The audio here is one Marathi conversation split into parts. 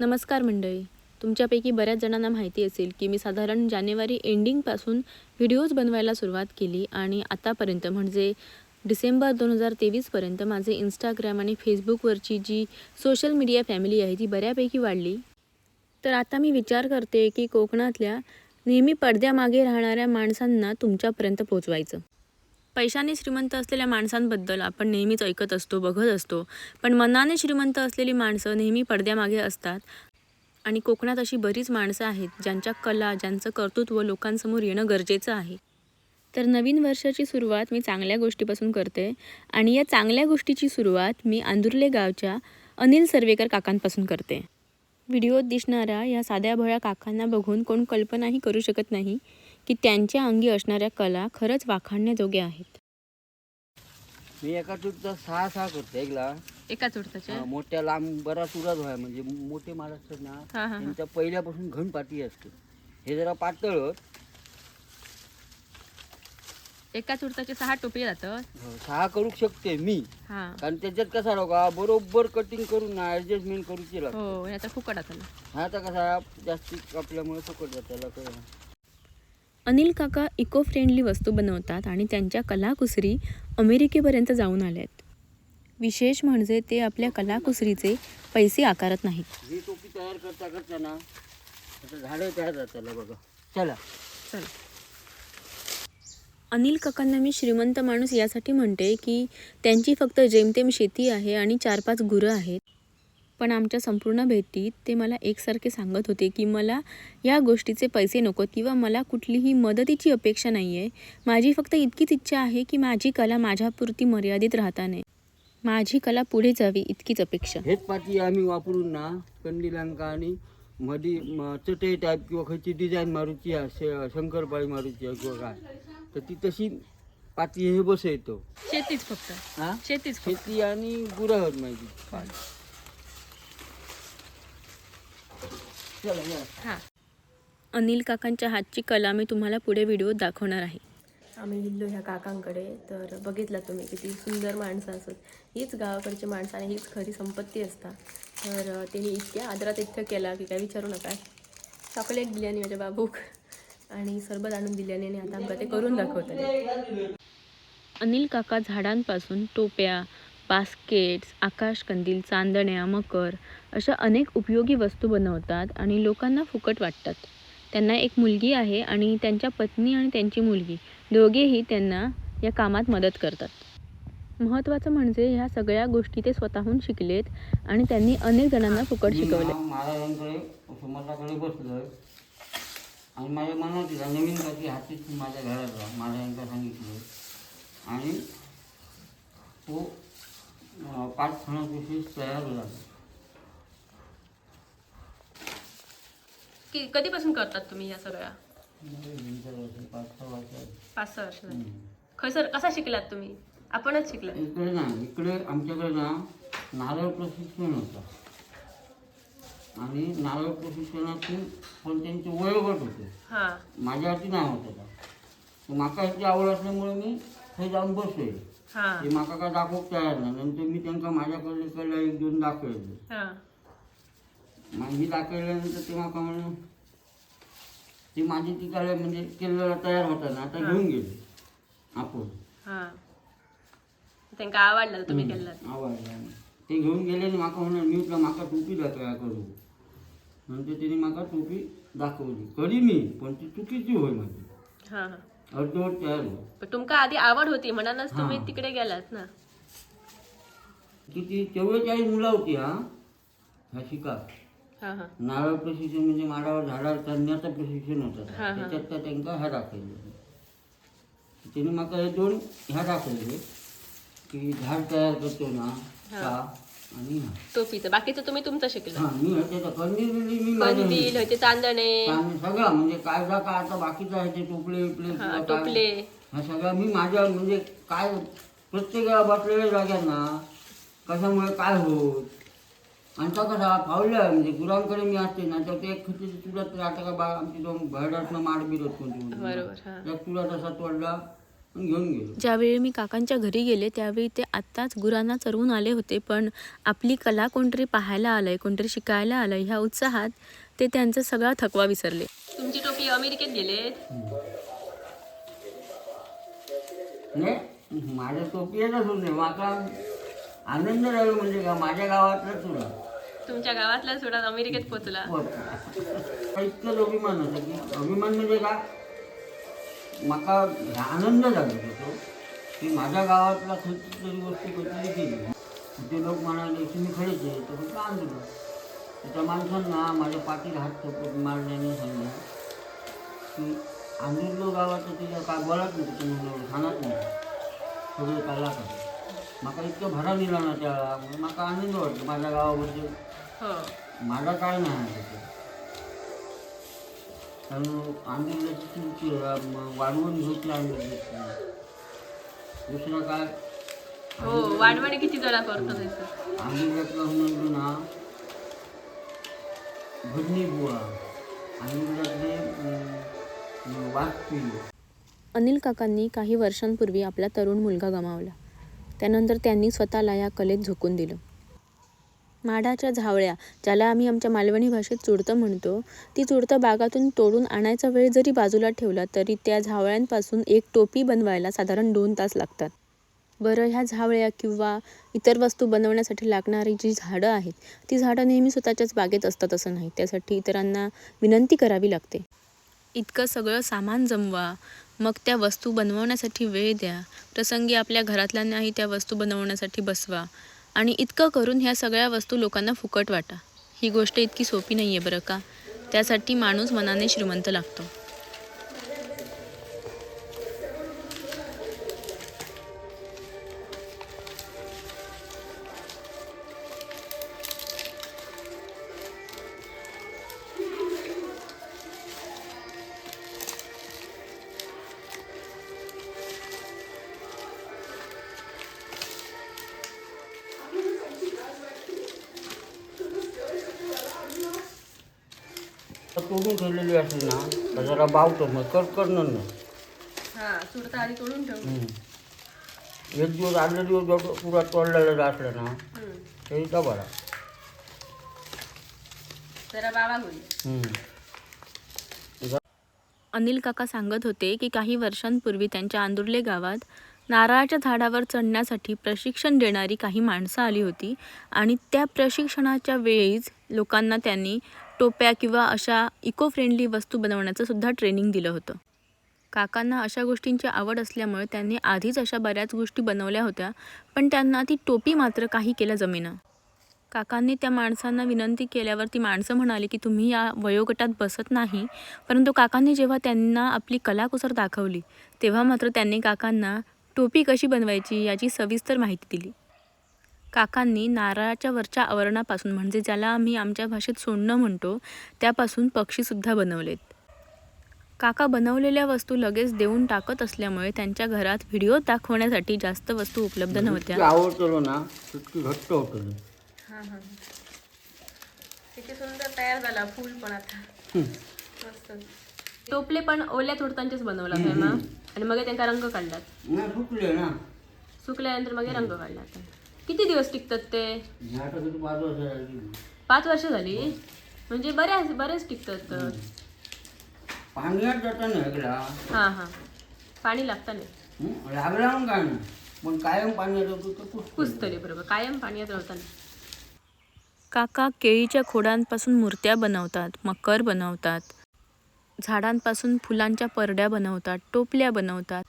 नमस्कार मंडळी. तुमच्यापैकी बऱ्याच जणांना माहिती असेल की मी साधारण जानेवारी एंडिंगपासून व्हिडिओज बनवायला सुरुवात केली आणि आतापर्यंत म्हणजे डिसेंबर दोन हजार तेवीसपर्यंत माझे इंस्टाग्राम आणि फेसबुकवरची जी सोशल मीडिया फॅमिली आहे ती बऱ्यापैकी वाढली. तर आता मी विचार करते की कोकणातल्या नेहमी पडद्यामागे राहणाऱ्या माणसांना तुमच्यापर्यंत पोचवायचं. पैशाने श्रीमंत असलेल्या माणसांबद्दल आपण नेहमीच ऐकत असतो बघत असतो. पण मनाने श्रीमंत असलेली माणसं नेहमी पडद्यामागे असतात. आणि कोकणात अशी बरीच माणसं आहेत ज्यांच्या कला ज्यांचं कर्तृत्व लोकांसमोर येणं गरजेचं आहे. तर नवीन वर्षाची सुरुवात मी चांगल्या गोष्टीपासून करते. आणि या चांगल्या गोष्टीची सुरुवात मी आंदुर्ले गावच्या अनिल सर्वेकर काकांपासून करते. व्हिडिओत दिसणाऱ्या या साध्या भळ्या काकांना बघून कोण कल्पनाही करू शकत नाही. की त्यांच्या अंगी असणाऱ्या कला खरंच वाखाणण्याजोग्या आहेत. मी एका तुटचा सहा सहा करतो एकला. एकाच उडताच्या हा, मोठ्या लांब बराच उरात व्हाय म्हणजे मोठे असतात ना हा, हा. त्यांच्या पहिल्यापासून घन पाठी असते. हे जरा पातळ होत. एकाच उडताचे सहा टोपे जातात? हो, सहा करू शकते मी. हां. कारण त्याच्यात कसा राहू का बरोबर कटिंग करून ना ऍडजस्टमेंट करूची लागते. हो याचा फुकट आता हा आता कसा जास्ती कापल्यामुळे फुकट जात त्याला. अनिल काका इको फ्रेंडली वस्तू बनवतात आणि त्यांच्या कलाकुसरी अमेरिकेपर्यंत जाऊन आल्यात विशेष म्हणजे ते आपल्या कलाकुसरीचे पैसे आकारत नाहीत. ही टोपी तयार करता करता ना आता झाडं तयार झालं त्याला बघा. चला. चला. अनिल काकांना मी श्रीमंत माणूस यासाठी म्हणते की त्यांची फक्त जेमतेम शेती आहे आणि चार पाच गुरं आहेत. पण आमच्या संपूर्ण भेटीत ते मला एकसारखे सांगत होते की मला या गोष्टीचे पैसे नकोत किंवा मला कुठलीही मदतीची अपेक्षा नाही आहे माझी फक्त इतकीच इच्छा आहे की माझी कला माझ्यापुरती मर्यादित राहता नये माझी कला पुढे जावी इतकीच अपेक्षा. हेच पाठी आम्ही वापरून ना कंदिलांका आणि मधी चटई टाईप किंवा खयची डिझाईन मारूची आहे, शे- शंकरपाळी मारूची आहे किंवा काय. तर ती तशी पाती हे बसवतो. शेतीच फक्त. हा? शेतीच शेती आणि गुराहत माहिती चला या. हां. अनिल काकांच्या हातची कला मी तुम्हाला पुढे व्हिडिओत दाखवणार आहे. आम्ही गेलो ह्या काकांकडे तर बघितलं तुम्ही किती सुंदर माणसं असत हीच गावाकडची माणसं आणि हीच खरी संपत्ती असता. तर त्यांनी इतक्या आदरात इतकं केला की काय विचारू नका. चॉकलेट दिल्याने माझ्या बाबूक. आणि सरबत आणून दिल्याने आणि आता आमका ते करून दाखवतात अनिल काका झाडांपासून टोप्या बास्केट्स आकाशकंदील चांदण्या मकर अशा अनेक उपयोगी वस्तू बनवतात आणि लोकांना फुकट वाटतात. त्यांना एक मुलगी आहे आणि त्यांच्या पत्नी आणि त्यांची मुलगी दोघेही त्यांना या कामात मदत करतात. महत्त्वाचं म्हणजे ह्या सगळ्या गोष्टी ते स्वतःहून शिकलेत आणि त्यांनी अनेक जणांना फुकट शिकवले आणि माझ्या मनात नवीन काठी हातीच माझ्या घरात महाराजांका सांगितलं आणि तो पाच फणापाशी तयार झाला. की कधीपासून करतात तुम्ही या सगळ्या पाच सहा वर्ष पाच सहा वर्ष खैसर कसा शिकलात तुम्ही? आपणच शिकलात. इकडे ना इकडे आमच्याकडे ना नारळ प्रशिक्षण होतं. आणि नारळ प्रशिक्षणातून पण त्यांचे वयोगट होते. हां. माझ्या हाती नाव होतं. का माका ह्याची आवड असल्यामुळे मी थंय जाऊन बसलोय. हां. ते माका काय दाखवूक तयार नाही. नंतर मी त्यांना माझ्याकडे कला एक दोन दाखवले. हां. माझी दाखवल्यानंतर ते माका म्हणून ती माझी ती कला म्हणजे केलेला तयार होता ना आता घेऊन गेले आपण. हां. त्यांना आवडलं तुम्ही केलं आवडला. ते घेऊन गेले आणि माका म्हणून मी तुला माका टोपी दाखवा करू. नंतर तिने माका टोपी दाखवली. करी मी पण ती चुकीची होय माझी हां हां. पण तुमका आधी आवड होती म्हणूनच तुम्ही. तिकडे गेलात ना. किती चव्वेचाळीस मुलं होती हा? शिका. हां हां. नारळ प्रशिक्षण म्हणजे माडावर झाडावर चढण्याचं प्रशिक्षण होतं. त्याच्यात त्या त्यांना ह्या दाखवले. तिने माका हे दोन ह्या दाखवले की झाड तयार करतो ना हा. का? आणि टोपीचं. बाकीचं तुम्ही तुमचं शिकलं. हा मी ह्याच्यात कंदील बिंदील मी माझ्या कंदील होते चांदणे. आणि सगळं म्हणजे कायदा का आता बाकीचं आहे ते टोपले विपले हां किंवा काय टोपले. ह्या सगळ्या मी माझ्या म्हणजे काय प्रत्येक बसलेल्या जाग्यांना कशामुळे काय होत? आणि तो कसा फावल्या म्हणजे गुरांकडे मी असते ना तर ते खिची तुला आता का बा आमची दोन भरडातनं माड बिरत कोणती बरोबर हां. त्या तुला तसा तोडला ज्यावेळी मी काकांच्या घरी गेले त्यावेळी ते आत्ताच गुरांना चरवून आले होते. पण आपली कला कोणतरी पाहायला आलंय कोणतरी शिकायला आलंय ह्या उत्साहात ते त्यांचा सगळा थकवा विसरले. तुमची टोपी अमेरिकेत गेले? माझ्या होते. माका आनंद झालो म्हणजे का माझ्या गावातलं तुला तुमच्या गावातला सोडा अमेरिकेत पोचला इतकं अभिमान होतं की अभिमान म्हणजे का? माका आनंद झालो होतो. की माझ्या गावातला खंयची तरी गोष्ट केली ते लोक म्हणाले तुम्ही खरेच आहे तर म्हटलं आणलं त्या माणसांना माझ्या पाठीत हात ठोकत मारल्याने सांगितलं की आंधुर्लो गावाचं तिला काय बोलत नाही म्हणलं खानात नाही. सगळं काला का माका इतकं भरा दिला ना त्या माका आनंद वाटतो माझ्या गावाबद्दल. हो. माझा काय नाही आहे तुमची वाढवून घेतली दुसरं काय? हो वाढवणे किती जरा करतो त्याचं आंबीलातलं म्हणलं ना आंबीलातले वाघ अनिल काकांनी काही वर्षांपूर्वी आपला तरुण मुलगा गमावला. त्यानंतर त्यांनी स्वतःला या कलेत झोकून दिलं. माडाच्या झावळ्या ज्याला आम्ही आमच्या मालवणी भाषेत चुडतं म्हणतो ती चुडतं बागातून तोडून आणायचा वेळ जरी बाजूला ठेवला तरी त्या झावळ्यांपासून एक टोपी बनवायला साधारण दोन तास लागतात. बरं ह्या झावळ्या किंवा इतर वस्तू बनवण्यासाठी लागणारी जी झाडं आहेत ती झाडं नेहमी स्वतःच्याच बागेत असतात असं नाही त्यासाठी इतरांना विनंती करावी लागते. इतकं सगळं सामान जमवा मग त्या वस्तू बनवण्यासाठी वेळ द्या प्रसंगी आपल्या घरातल्यांनाही त्या वस्तू बनवण्यासाठी बसवा आणि इतकं करून ह्या सगळ्या वस्तू लोकांना फुकट वाटा. ही गोष्ट इतकी सोपी नाही आहे बरं का? त्यासाठी माणूस मनाने श्रीमंत लागतो. तोडून ठेवलेली असेल ना तर जरा बावतो मग नाही हां आधी तोडून ठेव. हम्म. एक दिवस आदल्या दिवस जर पुरा तोडलेला असलं ना तरी बरा? जरा बाबा होईल हम्म. अनिल काका सांगत होते की काही वर्षांपूर्वी त्यांच्या आंदुर्ले गावात नारळाच्या झाडावर चढण्यासाठी प्रशिक्षण देणारी काही माणसं आली होती आणि त्या प्रशिक्षणाच्या वेळीच लोकांना त्यांनी टोप्या किंवा अशा इको फ्रेंडली वस्तू बनवण्याचं सुद्धा ट्रेनिंग दिलं होतं. काकांना अशा गोष्टींची आवड असल्यामुळे त्यांनी आधीच अशा बऱ्याच गोष्टी बनवल्या होत्या पण त्यांना ती टोपी मात्र काही केलं जमेना. काकांनी त्या माणसांना विनंती केल्यावर ती माणसं म्हणाली की तुम्ही या वयोगटात बसत नाही. परंतु काकांनी जेव्हा त्यांना आपली कलाकुसर दाखवली तेव्हा मात्र त्यांनी काकांना टोपी कशी बनवायची याची सविस्तर माहिती दिली. काकांनी नारळाच्या वरच्या आवरणापासून म्हणजे ज्याला आम्ही आमच्या भाषेत सोडणं म्हणतो त्यापासून पक्षीसुद्धा बनवलेत. काका बनवलेल्या वस्तू लगेच देऊन टाकत असल्यामुळे त्यांच्या घरात व्हिडिओ दाखवण्यासाठी जास्त वस्तू उपलब्ध जितकी नव्हत्या. आवडतो ना तितकी घट्ट होतं हां हां. किती सुंदर तयार झाला फूल पण आता. मस्त. टोपले पण ओल्या तुडतांचेच बनवला. आणि मग त्यांचा रंग काढलात ना. सुकल्यानंतर मग रंग काढला किती दिवस टिकतात ते? पाच वर्ष झाली. पाच वर्ष झाली? म्हणजे बऱ्याच बरेच टिकतात पाण्यात जाता नाही ऐकला हां हां. पाणी लागतं नाही? लागला मग काय नाही पण कायम पाण्यात होतो तर कुठं कुचतले बरोबर. कायम पाण्यात राहताना काका केळीच्या खोडांपासून मूर्त्या बनवतात मकर बनवतात. झाडांपासून फुलांच्या परड्या बनवतात टोपल्या बनवतात.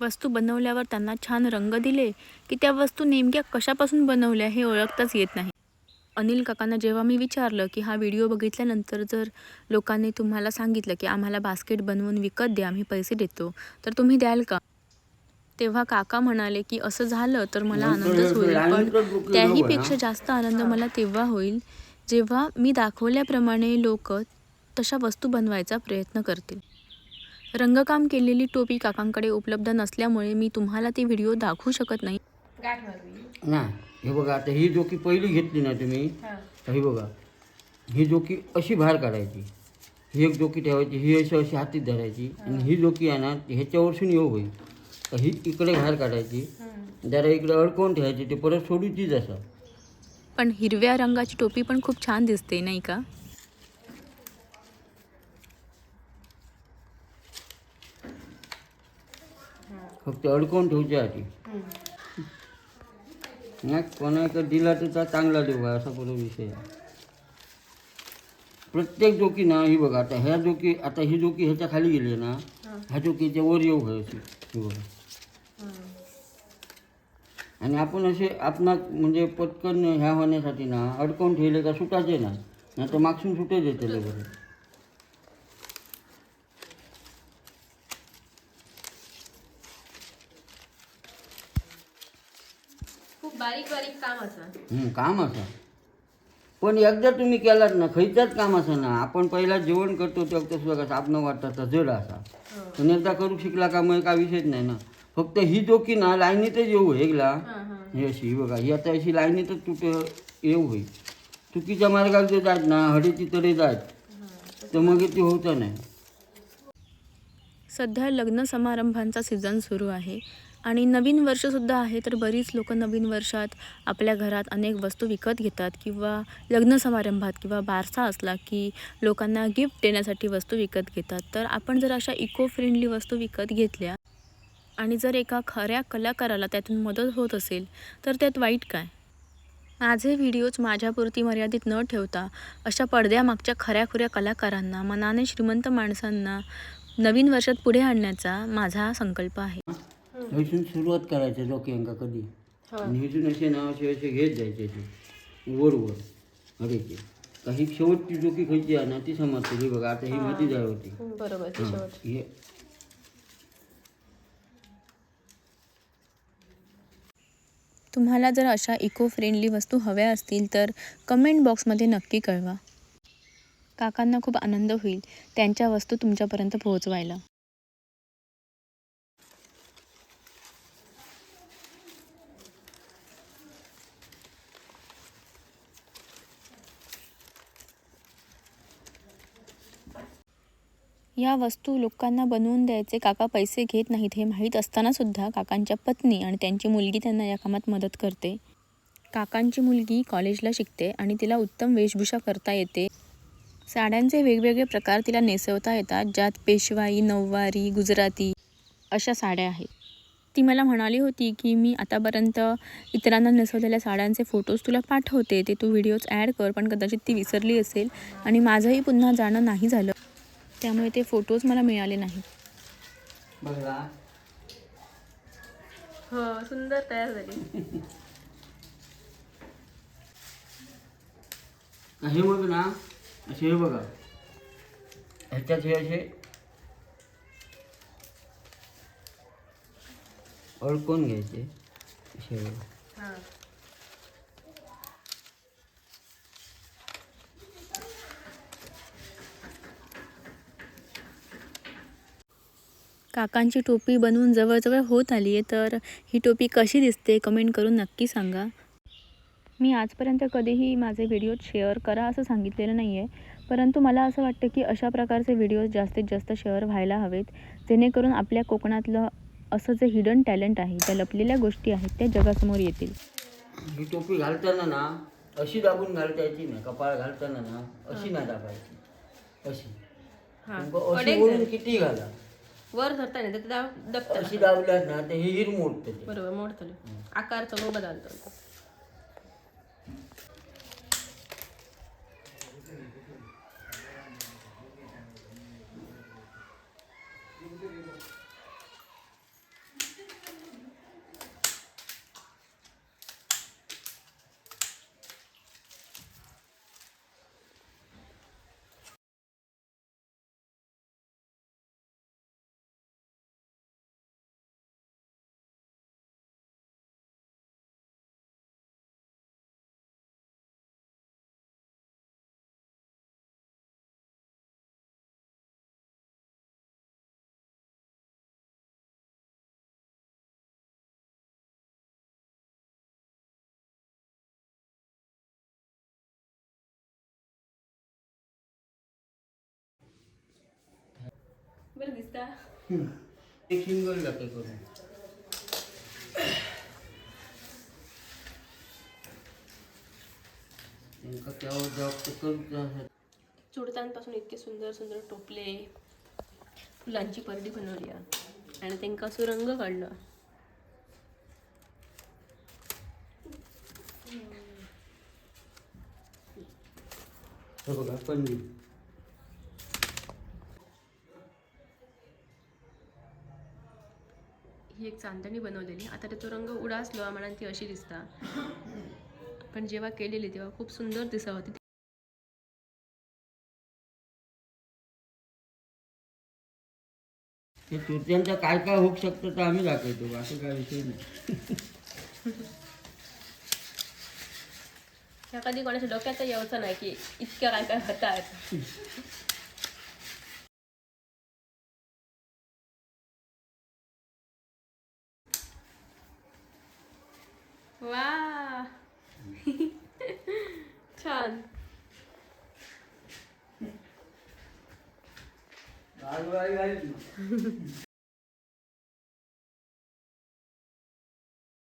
वस्तू बनवल्यावर त्यांना छान रंग दिले की त्या वस्तू नेमक्या कशापासून बनवल्या हे ओळखताच येत नाही. अनिल काकांना जेव्हा मी विचारलं की हा व्हिडिओ बघितल्यानंतर जर लोकांनी तुम्हाला सांगितलं की आम्हाला बास्केट बनवून विकत द्या आम्ही पैसे देतो तर तुम्ही द्याल का? तेव्हा काका म्हणाले की असं झालं तर मला आनंदच होईल पण त्याहीपेक्षा. जास्त आनंद मला तेव्हा होईल जेव्हा मी दाखवल्याप्रमाणे लोक तशा वस्तू बनवायचा प्रयत्न करतील. रंगकाम केलेली टोपी काकांकडे उपलब्ध नसल्यामुळे मी तुम्हाला ती व्हिडिओ दाखवू शकत नाही. नाही हे बघा आता ही जोकी पहिली घेतली ना तुम्ही तर ही बघा ही जोकी अशी बाहेर काढायची ही एक जोकी ठेवायची ही अशी अशी हातीत धरायची आणि ही जोकी आहे ना ह्याच्यावरसून येऊ होईल ही इकडे बाहेर काढायची जरा इकडे अडकवून ठेवायची ते परत सोडूचीच असं. पण हिरव्या रंगाची टोपी पण खूप छान दिसते नाही का? फक्त अडकवून ठेवची आधी. नाही कोणाकडे दिला तर चांगला देऊ असा पुढे विषय. प्रत्येक जोकी ना ही बघा आता ह्या जोकी आता ही जोकी ह्याच्या खाली गेली ना ह्या जोकीच्या वर येऊ घ्यायची ही बघा. आणि आपण असे आपणाक म्हणजे पटकन ह्या होण्यासाठी ना अडकवून ठेवले का सुटायचे ना तर मागसून सुटे देते बरं बारीक बारीक काम असा. हं, काम असं. पण एकदा तुम्ही केलात ना खयच्याच काम असं ना आपण पहिला जेवण करतो तेव्हा सुद्धा कसं आपण वाटतं जड असा. पण एकदा करू शिकला का मग काय विषयच नाही ना. फक्त ही जोकी ना लाईनीतच येऊ एकला. ही अशी ही बघा ही आता अशी लाईनीतच तुट येऊ होईल चुकीच्या मार्गाला जे जात ना हडीची तरी जात तर मग ते होतं नाही. सध्या लग्न समारंभांचा सीझन सुरू आहे. आणि नवीन वर्षसुद्धा आहे तर बरीच लोक नवीन वर्षात आपल्या घरात अनेक वस्तू विकत घेतात किंवा लग्न समारंभात किंवा बारसा असला की लोकांना गिफ्ट देण्यासाठी वस्तू विकत घेतात. तर आपण जर अशा इको फ्रेंडली वस्तू विकत घेतल्या आणि जर एका खऱ्या कलाकाराला त्यातून मदत होत असेल तर त्यात वाईट काय? माझे व्हिडिओज माझ्यापुरती मर्यादित न ठेवता अशा पडद्यामागच्या खऱ्याखुऱ्या कलाकारांना मनाने श्रीमंत माणसांना नवीन वर्षात पुढे आणण्याचा माझा संकल्प आहे. इथून सुरुवात करायचं जोक्यांका कधी? आणि इथून असे ना असे घेत जायचे ते. वर वर. हरेचे काही शेवटची जोकी खायची आहे ना ती समजते. ही बघा आता ही माझी जाय होती. बरोबर हे तुम्हाला जर अशा इको फ्रेंडली वस्तू हव्या असतील तर कमेंट बॉक्समध्ये नक्की कळवा. काकांना खूप आनंद होईल त्यांच्या वस्तू तुमच्यापर्यंत पोहोचवायला. या वस्तू लोकांना बनवून द्यायचे. काका पैसे घेत नाहीत हे माहीत असतानासुद्धा काकांच्या पत्नी आणि त्यांची मुलगी त्यांना या कामात मदत करते. काकांची मुलगी कॉलेजला शिकते आणि तिला उत्तम वेशभूषा करता येते. साड्यांचे वेगवेगळे प्रकार तिला नेसवता येतात ज्यात पेशवाई नऊवारी गुजराती अशा साड्या आहेत. ती मला म्हणाली होती की मी आतापर्यंत इतरांना नेसवलेल्या साड्यांचे फोटोज तुला पाठवते ते तू व्हिडिओज ॲड कर पण कदाचित ती विसरली असेल आणि माझंही पुन्हा जाणं नाही झालं. त्यामुळे ते फोटोज मला मिळाले बघा. हो सुंदर तयार झाली. हे बघ ना असे हे बघा. ह्याच्यात हे असे अडकून घ्यायचे. असे बघा. काकांची टोपी बनवून जवळजवळ होत आली आहे तर ही टोपी कशी दिसते कमेंट करून नक्की सांगा. मी आजपर्यंत कधीही माझे व्हिडिओज शेअर करा असं सांगितलेलं नाही आहे परंतु मला असं वाटतं की अशा प्रकारचे व्हिडिओज जास्तीत जास्त शेअर व्हायला हवेत जेणेकरून आपल्या कोकणातलं असं जे हिडन टॅलेंट आहे ज्या लपलेल्या गोष्टी आहेत त्या जगासमोर येतील. ही टोपी घालताना ना अशी दाबून घालता यायची नाही कपाळ घालताना ना अशी नाही दाबायची. अशी. हां. अशी किती घाला? वर धरता नाही तर दाब दबतं अशी दाबल्यात ना ते हिर मोडते ते. बरोबर मोडतले आकार बदलतो. बरं दिसता. हिंगोली जातो करून चुडतांपासून इतके सुंदर सुंदर टोपले फुलांची परडी बनवली आणि त्यांना असो रंग काढला. बघा हो, पनीर एक चांदणी बनवलेली. आता त्याचा रंग उडासलो म्हणून ती अशी दिसता. पण जेव्हा केलेली तेव्हा खूप सुंदर दिसत होती. ते तुरत्यांचं काय काय होऊ शकतं तर आम्ही दाखवतो असं काय विषय नाही. कधी कोणाच्या डोक्यात यायचं नाही की इतक्या काय काय होतात.